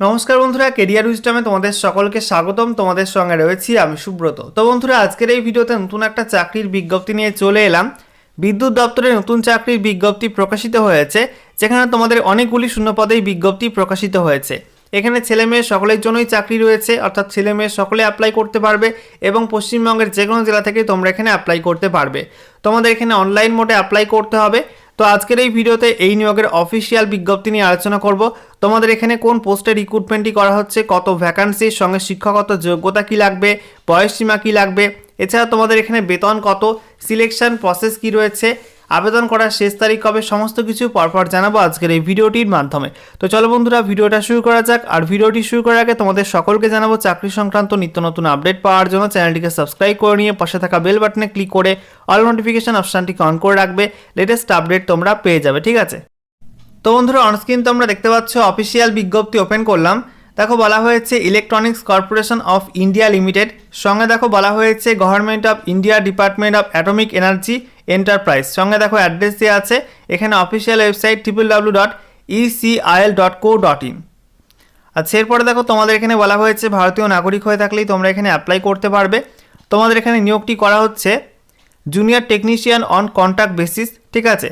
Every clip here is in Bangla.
নমস্কার বন্ধুরা কেরিয়ার উইস্টামে তোমাদের সকলকে স্বাগতম। তোমাদের সঙ্গে রয়েছি আমি সুব্রত। তো বন্ধুরা, আজকের এই ভিডিওতে নতুন একটা চাকরির বিজ্ঞপ্তি নিয়ে চলে এলাম। বিদ্যুৎ দপ্তরে নতুন চাকরির বিজ্ঞপ্তি প্রকাশিত হয়েছে, যেখানে তোমাদের অনেকগুলি শূন্যপদেই বিজ্ঞপ্তি প্রকাশিত হয়েছে। এখানে ছেলে মেয়ে সকলের জন্যই চাকরি রয়েছে, অর্থাৎ ছেলে মেয়ে সকলে অ্যাপ্লাই করতে পারবে এবং পশ্চিমবঙ্গের যে কোনো জেলা থেকে তোমরা এখানে অ্যাপ্লাই করতে পারবে। তোমাদের এখানে অনলাইন মোডে অ্যাপ্লাই করতে হবে তো আজকের এই ভিডিওতে এই নিয়োগের অফিসিয়াল বিজ্ঞপ্তি নিয়ে আলোচনা করব। তোমাদের এখানে কোন পোস্টে রিক্রুটমেন্টই করা হচ্ছে, কত ভ্যাকান্সির সঙ্গে শিক্ষাগত যোগ্যতা কি লাগবে, বয়সসীমা কি লাগবে, এছাড়া তোমাদের এখানে বেতন কত সিলেকশন প্রসেস কি রয়েছে আবেদন করার শেষ তারিখ কবে, সমস্ত কিছু পরপর জানাব আজকের এই ভিডিওটির মাধ্যমে। তো চলো বন্ধুরা, ভিডিওটা শুরু করা যাক। আর ভিডিওটি শুরু করার আগে তোমাদের সকলকে জানাব, চাকরি সংক্রান্ত নিত্য নতুন আপডেট পাওয়ার জন্য চ্যানেলটিকে সাবস্ক্রাইব করে নিয়ে পাশে থাকা বেল বাটনে ক্লিক করে অল নোটিফিকেশন অপশানটিকে অন করে রাখবে। লেটেস্ট আপডেট তোমরা পেয়ে যাবে, ঠিক আছে? তো বন্ধুরা অনস্ক্রিন তোমরা দেখতে পাচ্ছ অফিসিয়াল বিজ্ঞপ্তি ওপেন করলাম। দেখো বলা হয়েছে electronics corporation of India limited সঙ্গে দেখো বলা হয়েছে government of India department of atomic energy enterprise সঙ্গে দেখো অ্যাড্রেস দেওয়া আছে, এখানে official website triple W dot ECIL dot co dot in আচ্ছা এরপরে দেখো তোমাদের এখানে বলা হয়েছে ভারতীয় নাগরিক হয়ে থাকলেই তোমরা এখানে অ্যাপ্লাই করতে পারবে। তোমাদের এখানে নিয়োগটি করা হচ্ছে junior technician on contact basis ঠিক আছে?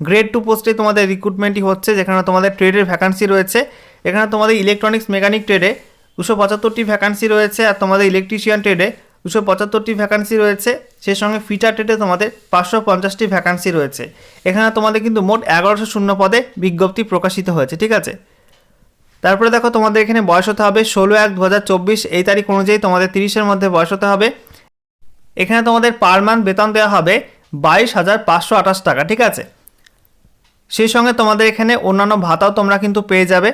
গ্রেড টু পোস্টে তোমাদের রিক্রুটমেন্টই হচ্ছে, যেখানে তোমাদের ট্রেডের ভ্যাকান্সি রয়েছে। এখানে তোমাদের ইলেকট্রনিক্স মেকানিক ট্রেডে দুশো পঁচাত্তরটি ভ্যাকান্সি রয়েছে আর তোমাদের ইলেকট্রিশিয়ান ট্রেডে দুশো পঁচাত্তরটি ভ্যাকান্সি রয়েছে। সেই সঙ্গে ফিটার ট্রেডে তোমাদের পাঁচশো পঞ্চাশটি ভ্যাকান্সি রয়েছে। এখানে তোমাদের কিন্তু মোট এগারোশো শূন্য পদে বিজ্ঞপ্তি প্রকাশিত হয়েছে, ঠিক আছে? তারপরে দেখো তোমাদের এখানে বয়স হতে হবে ষোলো এক দু এই তারিখ অনুযায়ী তোমাদের তিরিশের মধ্যে বয়স হতে হবে। এখানে তোমাদের পার মান্থ বেতন দেওয়া হবে বাইশ হাজার পাঁচশো আঠাশ টাকা, ঠিক আছে? সেই সঙ্গে তোমাদের এখানে অন্যান্য ভাতাও তোমরা কিন্তু পেয়ে যাবে।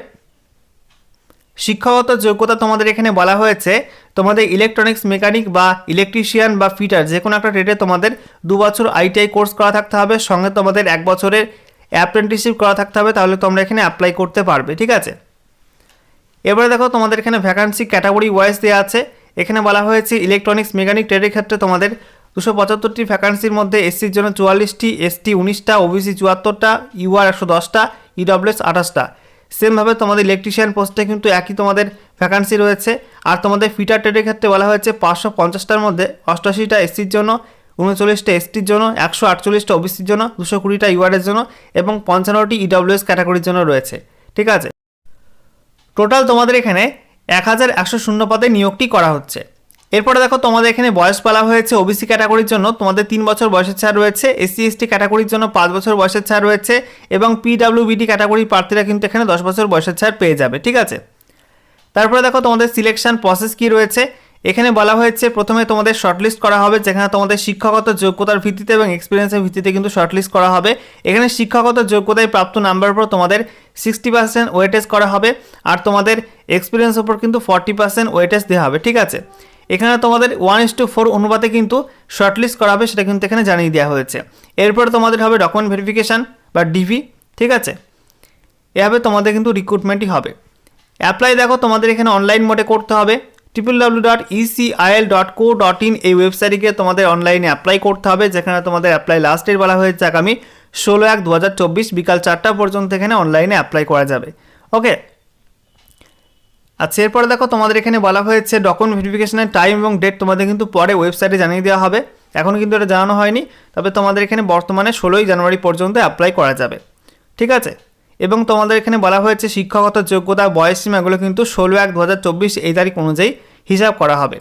শিক্ষাগত যোগ্যতা তোমাদের এখানে বলা হয়েছে, তোমাদের ইলেকট্রনিক্স মেকানিক বা ইলেকট্রিশিয়ান বা ফিটার যে কোনো একটা ট্রেডে তোমাদের দু বছর আইটিআই কোর্স করা থাকতে হবে, সঙ্গে তোমাদের এক বছরের অ্যাপ্রেন্টিসশিপ করা থাকতে হবে, তাহলে তোমরা এখানে অ্যাপ্লাই করতে পারবে, ঠিক আছে? এবারে দেখো তোমাদের এখানে ভ্যাকান্সি ক্যাটাগরি ওয়াইজ দেওয়া আছে, এখানে বলা হয়েছে ইলেকট্রনিক্স মেকানিক ট্রেডের ক্ষেত্রে তোমাদের দুশো পঁচাত্তরটি ভ্যাকান্সির মধ্যে এসসির জন্য চুয়াল্লিশটি এসটি উনিশটা ওবিসি চুয়াত্তরটা ইউআর একশো দশটা ইডব্লিউএস আঠাশটা। সেমভাবে তোমাদের ইলেকট্রিশিয়ান পোস্টে কিন্তু একই তোমাদের ভ্যাকান্সি রয়েছে। আর তোমাদের ফিটার ট্রেডের ক্ষেত্রে বলা হয়েছে পাঁচশো পঞ্চাশটার মধ্যে অষ্টাশিটা এসসির জন্য, উনচল্লিশটা এসটির জন্য, একশো আটচল্লিশটা ওবিসির জন্য, দুশো কুড়িটা ইউআরের জন্য এবং পঞ্চান্নটি ইডব্লিউএস ক্যাটাগরির জন্য রয়েছে। ঠিক আছে? টোটাল তোমাদের এখানে এক হাজার একশো শূন্য পদে নিয়োগটি করা হচ্ছে। এরপরে দেখো, তোমাদের এখানে বয়স বলা হয়েছে ওবিসি ক্যাটাগরির জন্য। তোমাদের তিন বছর বয়সের ছাড় রয়েছে। এসসি এসটি ক্যাটাগরির জন্য পাঁচ বছর বয়সের ছাড় রয়েছে এবং পিডাব্লিউবিডি ক্যাটাগরির প্রার্থীরা কিন্তু এখানে দশ বছর বয়সের ছাড় পেয়ে যাবে, ঠিক আছে? তারপরে দেখো, তোমাদের সিলেকশন প্রসেস কি রয়েছে? এখানে বলা হয়েছে, প্রথমে তোমাদের শর্টলিস্ট করা হবে, যেখানে তোমাদের শিক্ষাগত যোগ্যতার ভিত্তিতে এবং এক্সপিরিয়েন্সের ভিত্তিতে কিন্তু শর্টলিস্ট করা হবে। এখানে শিক্ষাগত যোগ্যতায় প্রাপ্ত নাম্বার উপর তোমাদের সিক্সটি পার্সেন্ট ওয়েটেজ করা হবে, আর তোমাদের এক্সপিরিয়েন্স উপর কিন্তু ফর্টি পার্সেন্ট ওয়েটেজ দেওয়া হবে, ঠিক আছে? এখানে তোমাদের ওয়ান ইস টু ফোর অনুপাতে কিন্তু শর্টলিস্ট করা হবে সেটা কিন্তু এখানে জানিয়ে দেওয়া হয়েছে। এরপর তোমাদের হবে ডকুমেন্ট ভেরিফিকেশান বা ডিভি ঠিক আছে? এভাবে তোমাদের কিন্তু রিক্রুটমেন্টই হবে। অ্যাপ্লাই দেখো, তোমাদের এখানে অনলাইন মোডে করতে হবে। Triple W dot ECIL dot co dot in এই ওয়েবসাইটে গিয়ে তোমাদের অনলাইনে অ্যাপ্লাই করতে হবে, যেখানে তোমাদের অ্যাপ্লাই লাস্ট ডেট বলা হয়েছে আগামী ষোলো এক দু হাজার চব্বিশ বিকাল চারটা পর্যন্ত এখানে অনলাইনে অ্যাপ্লাই করা যাবে। ওকে আচ্ছা এরপরে দেখো তোমাদের এখানে বলা হয়েছে ডকুমেন্ট ভেরিফিকেশনের টাইম এবং ডেট তোমাদের কিন্তু পরে ওয়েবসাইটে জানিয়ে দেওয়া হবে। এখন কিন্তু এটা জানানো হয়নি, তবে তোমাদের এখানে বর্তমানে ষোলোই জানুয়ারি পর্যন্ত অ্যাপ্লাই করা যাবে। ঠিক আছে? এবং তোমাদের এখানে বলা হয়েছে শিক্ষাগত যোগ্যতা বয়সসীমা এগুলো কিন্তু ষোলো এক দু এই তারিখ অনুযায়ী হিসাব করা হবে।